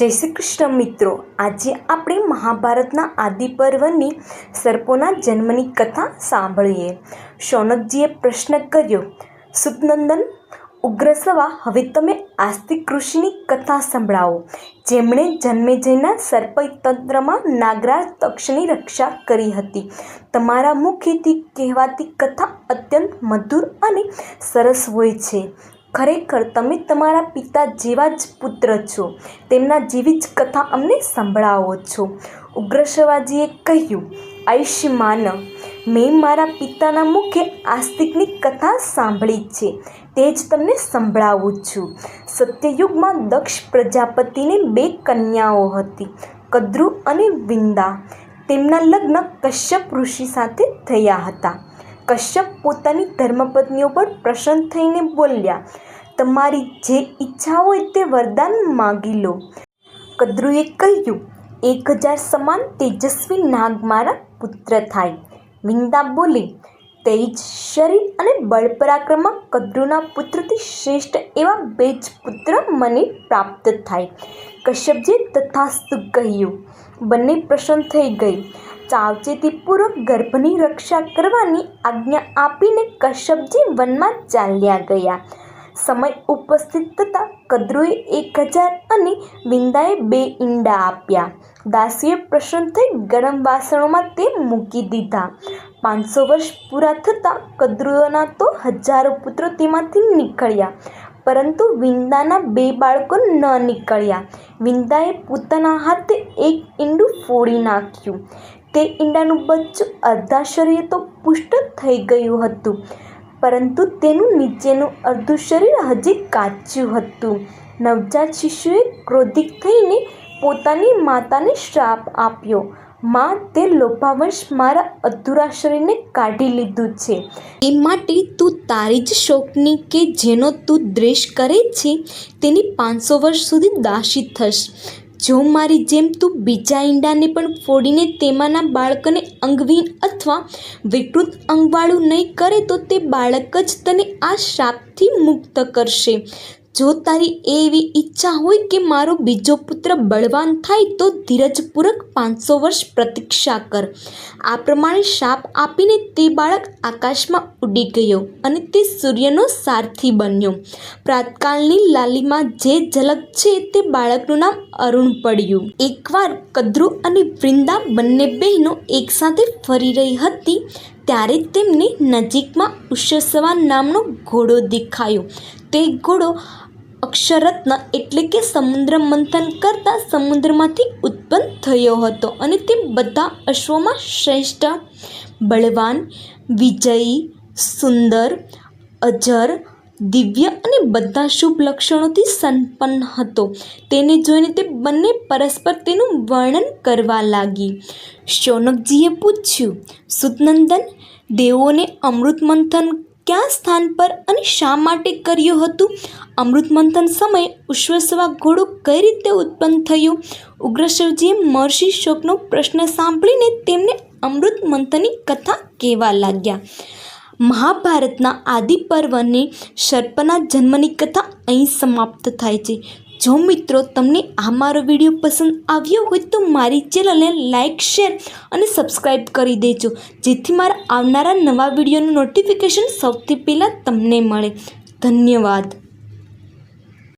જય શ્રી કૃષ્ણ મિત્રો, આજે આપણે મહાભારતના આદિ પર્વની સર્પોના જન્મની કથા સાંભળીએ. શૌનકજીએ પ્રશ્ન કર્યો, સુતનંદન ઉગ્રસવા હવે તમે આસ્તિક ઋષિની કથા સંભળાવો. જેમણે જન્મેજયના સર્પતંત્રમાં નાગરાજ તક્ષની રક્ષા કરી હતી. તમારા મુખેથી કહેવાતી કથા અત્યંત મધુર અને સરસ હોય છે. ખરેખર તમે તમારા પિતા જેવા જ પુત્ર છો. તેમના જેવી જ કથા અમને સંભળાવો છો. ઉગ્રસવાજીએ કહ્યું, આયુષ્યમાન, મેં મારા પિતાના મુખે આસ્તિકની કથા સાંભળી છે. તે જ તમને સંભળાવું છું. સત્યયુગમાં દક્ષ પ્રજાપતિને બે કન્યાઓ હતી કદ્રુ અને વિંદા. તેમના લગ્ન કશ્યપ ઋષિ સાથે થયા હતા. કશ્યપ પોતાની ધર્મપત્નીઓ પર પ્રસન્ન થઈને બોલ્યા, તમારી જે ઈચ્છા હોય તે વરદાન માગી લો. કદ્રુએ કહ્યું એક હજાર સમાન તેજસ્વી નાગ મારા પુત્ર થાય. વિંદા બોલી, તેજ શરીર અને બળ પરાક્રમમાં કદ્રુના પુત્રથી શ્રેષ્ઠ એવા બે જ પુત્ર મને પ્રાપ્ત થાય. કશ્યપજીએ તથાસ્તુ કહ્યું, બંને પ્રસન્ન થઈ ગઈ. સાવચેતીપૂર્વક ગર્ભની રક્ષા કરવાની આજ્ઞા આપીને કશ્યપજી વનમાં ચાલ્યા ગયા. સમય ઉપસ્થિત થતાં કદ્રુએ એક હજાર અને વિંદાએ બે ઈંડા આપ્યા. દાસીએ પ્રસન્ન થઈ ગરમ વાસણોમાં તે મૂકી દીધા. પાંચસો વર્ષ પૂરા થતાં કદ્રુઓના તો હજારો પુત્રો તેમાંથી નીકળ્યા, પરંતુ વિંદાના બે બાળકો ન નીકળ્યા. વિંદાએ પોતાના હાથે એક ઈંડું ફોડી નાખ્યું. તે ઈંડાનું બચ્ચું અડધા શરીરે તો પુષ્ટ થઈ ગયું હતું, પરંતુ તેનું નીચેનું અડધું શરીર હજી કાચું હતું. નવજાત શિશુએ ક્રોધિત થઈને પોતાની માતાને શ્રાપ આપ્યો. માં, તે લોભાવંશ મારા અધૂરા શરીરને કાઢી લીધું છે. એ માટે તું તારી જ શોકની કે જેનો તું દ્વેષ કરે છે, તેની પાંચસો વર્ષ સુધી દાસી થશ. જો મારી જેમ તું બીજા ઈંડાને પણ ફોડીને તેમાંના બાળકને અંગવિહીન અથવા વિકૃત અંગવાળું નહીં કરે તો તે બાળક જ તને આ શ્રાપથી મુક્ત કરશે. જો તારી એવી ઈચ્છા હોય કે મારો બીજો પુત્ર બળવાન થાય, તો ધીરજપૂર્વક પાંચસો વર્ષ પ્રતીક્ષા કર. આ પ્રમાણે શાપ આપીને તે બાળક આકાશમાં ઉડી ગયો અને તે સૂર્યનો સારથી બન્યો. પ્રાતકાળની લાલીમાં જે ઝલક છે તે બાળકનું નામ અરુણ પડ્યું. એકવાર કદ્રુ અને વૃંદા બંને બહેનો એકસાથે ફરી રહી હતી ત્યારે તેમને નજીકમાં ઉષસવા નામનો ઘોડો દેખાયો. તે ઘોડો અક્ષરત્ન એટલે કે સમુદ્ર મંથન કરતાં સમુદ્રમાંથી ઉત્પન્ન થયો હતો અને તે બધા અશ્વમાં શ્રેષ્ઠ, બળવાન, વિજયી, સુંદર, અજર દિવ્ય અને બધા શુભ લક્ષણોથી સંપન્ન હતો. તેને જોઈને તે બંને પરસ્પર તેનું વર્ણન કરવા લાગી. શૌનકજીએ પૂછ્યું, સુતનંદન, દેવોને અમૃત મંથન કયા સ્થાન પર અને શા માટે કર્યું હતું? અમૃત મંથન સમયે ઉશ્વસવા ઘોડો કઈ રીતે ઉત્પન્ન થયો? ઉગ્રશિવજીએ મહર્ષિ શોકનો પ્રશ્ન સાંભળીને તેમને અમૃત મંથનની કથા કહેવા લાગ્યા. મહાભારતના આદિ પર્વની સર્પના જન્મની કથા અહીં સમાપ્ત થાય છે. જો મિત્રો તમને આ મારો વીડિયો પસંદ આવ્યો હોય તો મારી ચેનલને લાઇક શેર અને સબસ્ક્રાઈબ કરી દેજો. જેથી મારા આવનારા નવા વિડીયોનું નોટિફિકેશન સૌથી પહેલાં તમને મળે. ધન્યવાદ.